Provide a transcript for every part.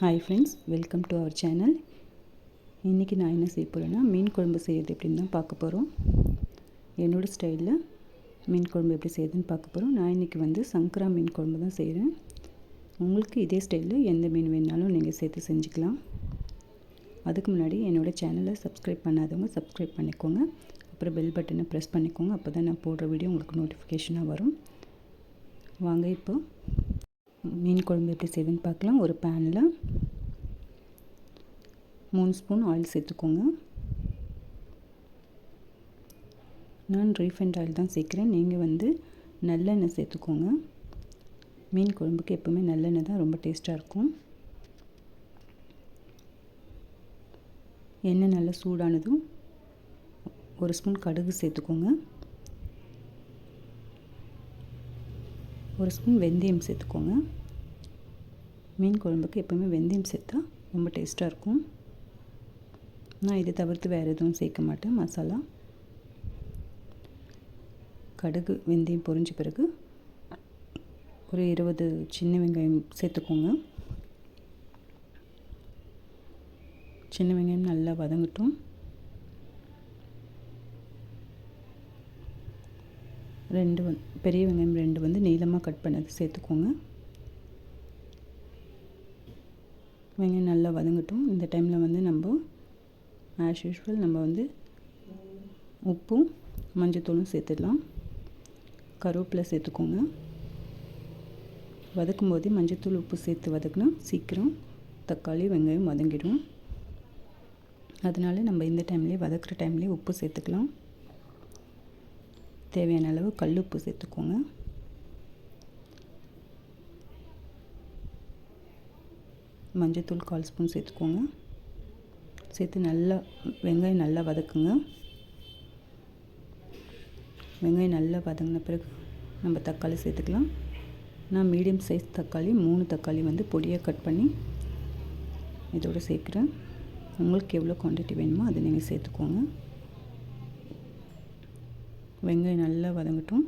Hi friends welcome to our channel இன்றைக்கி நான் என்ன செய்ய போகிறேன்னா மீன் குழம்பு செய்கிறது எப்படின்னு தான் பார்க்க போகிறோம் என்னோடய ஸ்டைலில் மீன் குழம்பு எப்படி செய்யுதுன்னு பார்க்க போகிறோம் நான் இன்றைக்கி வந்து சங்கரா மீன் குழம்பு தான் செய்கிறேன் உங்களுக்கு இதே ஸ்டைலில் எந்த மீன் வேணாலும் நீங்கள் சேர்த்து செஞ்சுக்கலாம். அதுக்கு முன்னாடி என்னோடய சேனலை சப்ஸ்கிரைப் பண்ணாதவங்க சப்ஸ்கிரைப் பண்ணிக்கோங்க. அப்புறம் பெல் பட்டனை ப்ரெஸ் பண்ணிக்கோங்க. அப்போ தான் நான் போடுற வீடியோ உங்களுக்கு நோட்டிஃபிகேஷனாக வரும். வாங்க இப்போ மீன் குழம்பு எப்படி செய்யுதுன்னு பார்க்கலாம். ஒரு பேனில் மூணு ஸ்பூன் ஆயில் சேர்த்துக்கோங்க. நான் ரீஃபைண்ட் ஆயில் தான் சேர்க்குறேன். நீங்கள் வந்து நல்லெண்ணெய் சேர்த்துக்கோங்க. மீன் குழம்புக்கு எப்போவுமே நல்லெண்ணெய் தான் ரொம்ப டேஸ்ட்டாக இருக்கும். எண்ணெய் நல்லா சூடானதும் ஒரு ஸ்பூன் கடுகு சேர்த்துக்கோங்க. ஒரு ஸ்பூன் வெந்தயம் சேர்த்துக்கோங்க. மீன் குழம்புக்கு எப்போவுமே வெந்தயம் சேர்த்தா ரொம்ப டேஸ்ட்டாக இருக்கும். நான் இதை தவிர்த்து வேறு எதுவும் சேர்க்க மாட்டேன். மசாலா. கடுகு வெந்தயம் பொரிஞ்ச பிறகு ஒரு இருபது சின்ன வெங்காயம் சேர்த்துக்கோங்க. சின்ன வெங்காயம் நல்லா வதங்கட்டும். ரெண்டு வந் பெரிய வெங்காயம் ரெண்டு வந்து நீளமாக கட் பண்ணது சேர்த்துக்கோங்க. வெங்காயம் நல்லா வதங்கட்டும். இந்த டைமில் வந்து நம்ம ஆஸ் யூஷுவல் நம்ம வந்து உப்பும் மஞ்சத்தூளும் சேர்த்துடலாம். கருவேப்பிலை சேர்த்துக்கோங்க. வதக்கும் போதே மஞ்சத்தூள் உப்பு சேர்த்து வதக்கினா சீக்கிரம் தக்காளி வெங்காயம் வதங்கிடும். அதனால நம்ம இந்த டைம்லேயே வதக்குற டைம்லேயே உப்பு சேர்த்துக்கலாம். தேவையான அளவு கல் உப்பு சேர்த்துக்கோங்க. மஞ்சத்தூள் கால் ஸ்பூன் சேர்த்துக்கோங்க. சேர்த்து நல்லா வெங்காயம் நல்லா வதக்குங்க. வெங்காயம் நல்லா வதங்கின பிறகு நம்ம தக்காளி சேர்த்துக்கலாம். நான் மீடியம் சைஸ் தக்காளி மூணு தக்காளி வந்து பொடியாக கட் பண்ணி இதோடு சேர்க்குறேன். உங்களுக்கு எவ்வளோ குவான்டிட்டி வேணுமோ அதை நீங்கள் சேர்த்துக்கோங்க. வெங்காயம் நல்லா வதங்கட்டும்.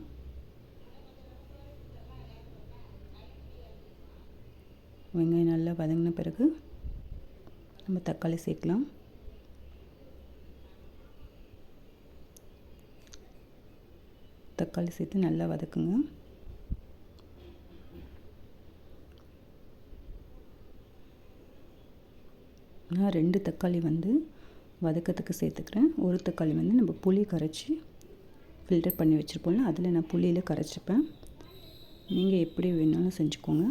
வெங்காயம் நல்லா வதங்கின பிறகு நம்ம தக்காளி சேர்க்கலாம். தக்காளி சேர்த்து நல்லா வதக்குங்க. நான் ரெண்டு தக்காளி வந்து வதக்கத்துக்கு சேர்த்துக்கிறேன். ஒரு தக்காளி வந்து நம்ம புளி கரைச்சி ஃபில்டர் பண்ணி வச்சுருப்போம்ல அதில் நான் புளியில் கரைச்சிப்பேன். நீங்கள் எப்படி வேணாலும் செஞ்சுக்கோங்க.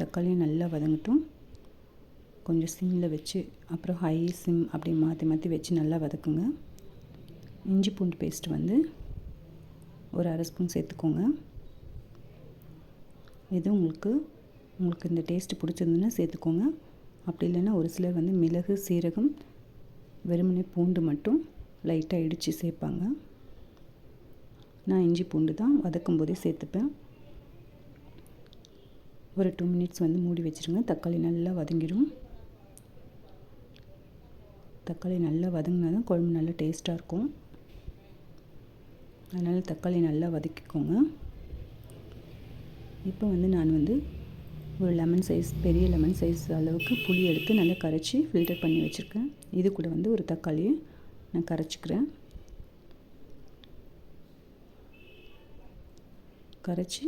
தக்காளியும் நல்லா வதங்கட்டும். கொஞ்சம் சிம்மில் வச்சு அப்புறம் ஹை சிம் அப்படி மாற்றி மாற்றி வச்சு நல்லா வதக்குங்க. இஞ்சி பூண்டு பேஸ்ட் வந்து ஒரு அரை ஸ்பூன் சேர்த்துக்கோங்க. இது உங்களுக்கு உங்களுக்கு இந்த டேஸ்ட்டு பிடிச்சிருந்துன்னா சேர்த்துக்கோங்க. அப்படி இல்லைன்னா ஒரு சிலர் வந்து மிளகு சீரகம் வெறுமனே பூண்டு மட்டும் லைட்டாக இடித்து சேர்ப்பாங்க. நான் இஞ்சி பூண்டு தான் வதக்கும் போதே சேர்த்துப்பேன். ஒரு டூ மினிட்ஸ் வந்து மூடி வச்சுருங்க. தக்காளி நல்லா வதங்கிடும். தக்காளி நல்லா வதங்கினா தான் குழம்பு நல்லா டேஸ்ட்டாக இருக்கும். அதனால் தக்காளி நல்லா வதக்கிக்கோங்க. இப்போ வந்து நான் வந்து ஒரு லெமன் சைஸ் பெரிய லெமன் சைஸ் அளவுக்கு புளி எடுத்து நல்லா கரைச்சி ஃபில்டர் பண்ணி வச்சுருக்கேன். இது கூட வந்து ஒரு தக்காளியை நான் கரைச்சிக்கிறேன். கரைச்சி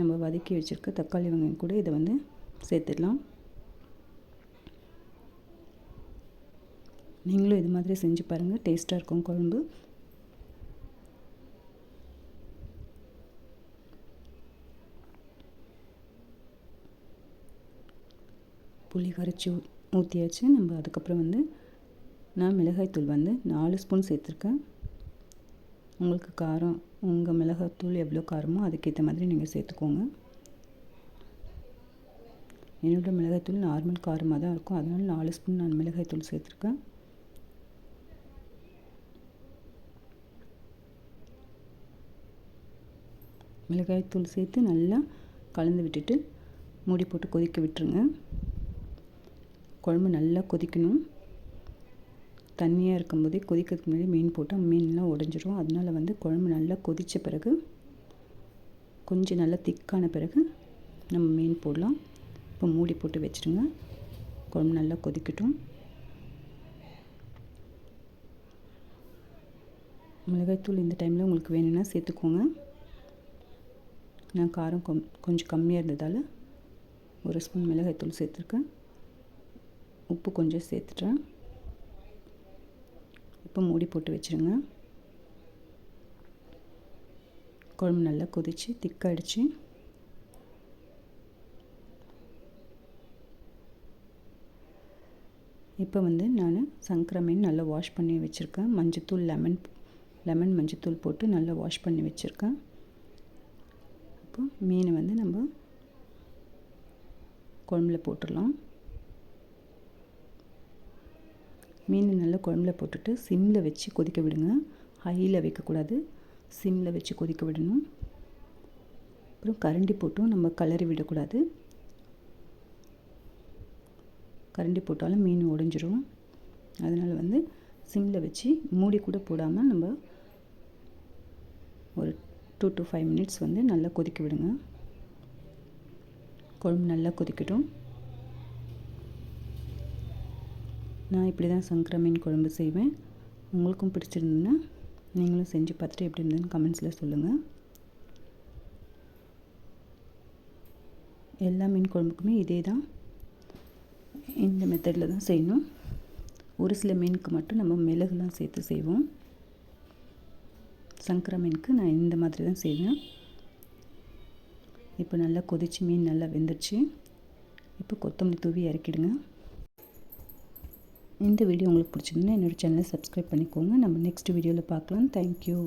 நம்ம வதக்கி வச்சுருக்க தக்காளி வெங்காயம் கூட இதை வந்து சேர்த்துடலாம். நீங்களும் இது மாதிரி செஞ்சு பாருங்கள் டேஸ்ட்டாக இருக்கும் குழம்பு. புளி கரைச்சி ஊற்றியாச்சு நம்ம அதுக்கப்புறம் வந்து நான் மிளகாய்த்தூள் வந்து நாலு ஸ்பூன் சேர்த்துருக்கேன். உங்களுக்கு காரம் உங்கள் மிளகாத்தூள் எவ்வளோ காரமோ அதுக்கேற்ற மாதிரி நீங்கள் சேர்த்துக்கோங்க. என்னோடய மிளகாய்த்தூள் நார்மல் காரமாக தான் இருக்கும். அதனால் நாலு ஸ்பூன் நான் மிளகாய்த்தூள் சேர்த்துருக்கேன். மிளகாய்த்தூள் சேர்த்து நல்லா கலந்து விட்டுட்டு மூடி போட்டு கொதிக்க விட்டுருங்க. குழம்பு நல்லா கொதிக்கணும். தண்ணியாக இருக்கும்போதே கொதிக்கிறதுக்கு முன்னாடி மீன் போட்டால் மீன்லாம் உடஞ்சிரும். அதனால் வந்து குழம்பு நல்லா கொதித்த பிறகு கொஞ்சம் நல்லா திக்கான பிறகு நம்ம மீன் போடலாம். இப்போ மூடி போட்டு வச்சுருங்க. குழம்பு நல்லா கொதிக்கட்டும். மிளகாய்த்தூள் இந்த டைமில் உங்களுக்கு வேணும்னா சேர்த்துக்கோங்க. நான் காரம் கொம் கொஞ்சம் கம்மியாக இருந்ததால் ஒரு ஸ்பூன் மிளகாய்த்தூள் சேர்த்துருக்கேன். உப்பு கொஞ்சம் சேர்த்துட்டேன். இப்போ மூடி போட்டு வச்சுருங்க. குழம்பு நல்லா கொதித்து திக்காயிடுச்சு இப்போ வந்து நான் சங்கரா மீன் நல்லா வாஷ் பண்ணி வச்சுருக்கேன். மஞ்சத்தூள் லெமன் லெமன் மஞ்சத்தூள் போட்டு நல்லா வாஷ் பண்ணி வச்சுருக்கேன். அப்போ மீனை வந்து நம்ம குழம்புல போட்டுடலாம். மீன் நல்லா குழம்புல போட்டுட்டு சிம்மில் வச்சு கொதிக்க விடுங்க. ஹையில் வைக்கக்கூடாது. சிம்மில் வச்சு கொதிக்க விடணும். அப்புறம் கரண்டி போட்டும் நம்ம கலரி விடக்கூடாது. கரண்டி போட்டாலும் மீன் உடஞ்சிரும். அதனால் வந்து சிம்மில் வச்சு மூடி கூட போடாமல் நம்ம ஒரு டூ டு ஃபைவ் மினிட்ஸ் வந்து நல்லா கொதிக்க விடுங்க. குழம்பு நல்லா கொதிக்கட்டும். நான் இப்படி தான் சங்கரா மீன் குழம்பு செய்வேன். உங்களுக்கும் பிடிச்சிருந்ததுன்னா நீங்களும் செஞ்சு பார்த்துட்டு எப்படி இருந்ததுன்னு கமெண்ட்ஸில் சொல்லுங்கள் எல்லா மீன் குழம்புக்குமே இதே தான். இந்த மெத்தடில் தான் செய்யணும். ஒரு சில மீனுக்கு மட்டும் நம்ம மிளகுலாம் சேர்த்து செய்வோம். சங்கரா மீனுக்கு நான் இந்த மாதிரி தான் செய்வேன். இப்போ நல்லா கொதிச்சு மீன் நல்லா வெந்துருச்சு. இப்போ கொத்தமல்லி தூவி இறக்கிடுங்க. இந்த வீடியோ உங்களுக்கு பிடிச்சிருந்தா என்னோடய சேனலை சப்ஸ்கிரைப் பண்ணிக்கோங்க. நம்ம நெக்ஸ்ட் வீடியோவில் பார்க்கலாம். தேங்க்யூ